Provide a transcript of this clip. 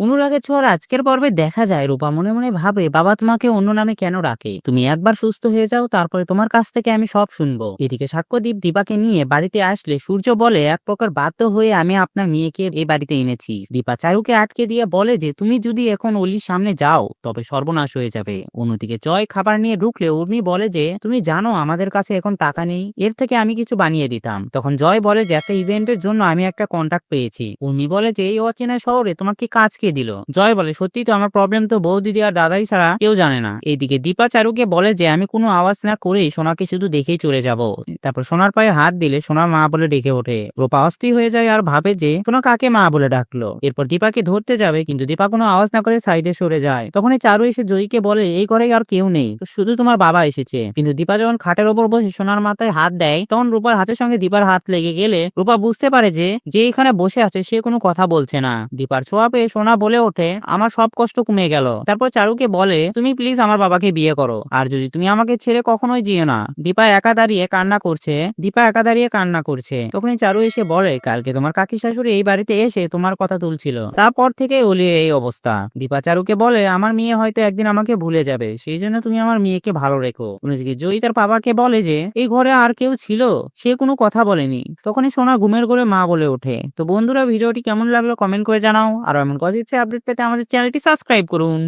অনুরাগের ছোঁয়ার আজকের পর্বে দেখা যায়, রূপা মনে মনে ভাবে, বাবা তোমাকে অন্য নামে কেন রাখে তুমি একবার সুস্থ হয়ে যাও, তারপরে তোমার কাছ থেকে আমি সব শুনব। এদিকে সাক্ষ্যদীপ দীপাকে নিয়ে বাড়িতে আসলে সূর্য বলে, এক প্রকার বাধ্য হয়ে আমি আপনার মেয়েকে এই বাড়িতে এনেছি। দীপা চারুকে আটকে দিয়ে বলে যে, তুমি যদি এখন অলির সামনে যাও, তবে সর্বনাশ হয়ে যাবে। অন্যদিকে জয় খাবার নিয়ে ঢুকলে উর্মি বলে যে, তুমি জানো আমাদের কাছে এখন টাকা নেই, এর থেকে আমি কিছু বানিয়ে দিতাম। তখন জয় বলে যে, একটা ইভেন্টের জন্য আমি একটা কন্ট্যাক্ট পেয়েছি। উর্মি বলে যে, এই অচেনা শহরে তোমার কি কাজ দিল। জয় বলে সত্যি তো আমার প্রবলেম তো বউ দিদি আর দাদাই ছাড়া কেউ জানে না। এইদিকে দীপা চারুকে বলে যে, আমি কোনো আওয়াজ না করেই সোনাকে শুধু দেখেই চলে যাব। তারপর সোনার পায়ে হাত দিলে সোনা মা বলে ডেকে ওঠে। রূপা অস্থির হয়ে যায় আর ভাবে যে, সোনা কাকে মা বলে ডাকলো? এরপর দীপাকে ধরতে যাবে, কিন্তু দীপা কোনো আওয়াজ না করে সাইডে সরে যায়। তখন এই চারু এসে জয়ীকে বলে, এই ঘরে আর কেউ নেই শুধু তোমার বাবা এসেছে। কিন্তু দীপা যখন খাটের ওপর বসে সোনার মাথায় হাত দেয়, তখন রূপার হাতের সঙ্গে দীপার হাত লেগে গেলে রূপা বুঝতে পারে যে যে এখানে বসে আছে সে কোনো কথা বলছে না। দীপার ছোঁয়া পেয়ে সোনা বলে ওঠে, আমার সব কষ্ট কমে গেল। তারপর চারুকে বলে, তুমি প্লিজ আমার বাবাকে বিয়ে করো। আর যদি তুমি আমাকে ছেড়ে কখনোই যেও না। দীপা একা দাঁড়িয়ে কান্না করছে, দীপা একা দাঁড়িয়ে কান্না করছে। তখনই চারু এসে বলে, কালকে তোমার কাকি শাশুড়ি এই বাড়িতে এসে তোমার কথা তুলছিল। তারপর থেকে অলির এই অবস্থা। দীপা চারুকে বলে, আমার মেয়ে হয়তো একদিন আমাকে ভুলে যাবে। সেই জন্য তুমি আমার মেয়েকে ভালো রেখো। অন্যদিকে জয়ী তার বাবাকে বলে যে, এই ঘরে আর কেউ ছিল? সে কোনো কথা বলেনি। তখনই সোনা ঘুমের ঘরে মা বলে ওঠে, তো বন্ধুরা, ভিডিওটি কেমন লাগল কমেন্ট করে জানাও। আর এমন গজিপসে আপডেট পেতে আমাদের চ্যানেলটি সাবস্ক্রাইব করুন।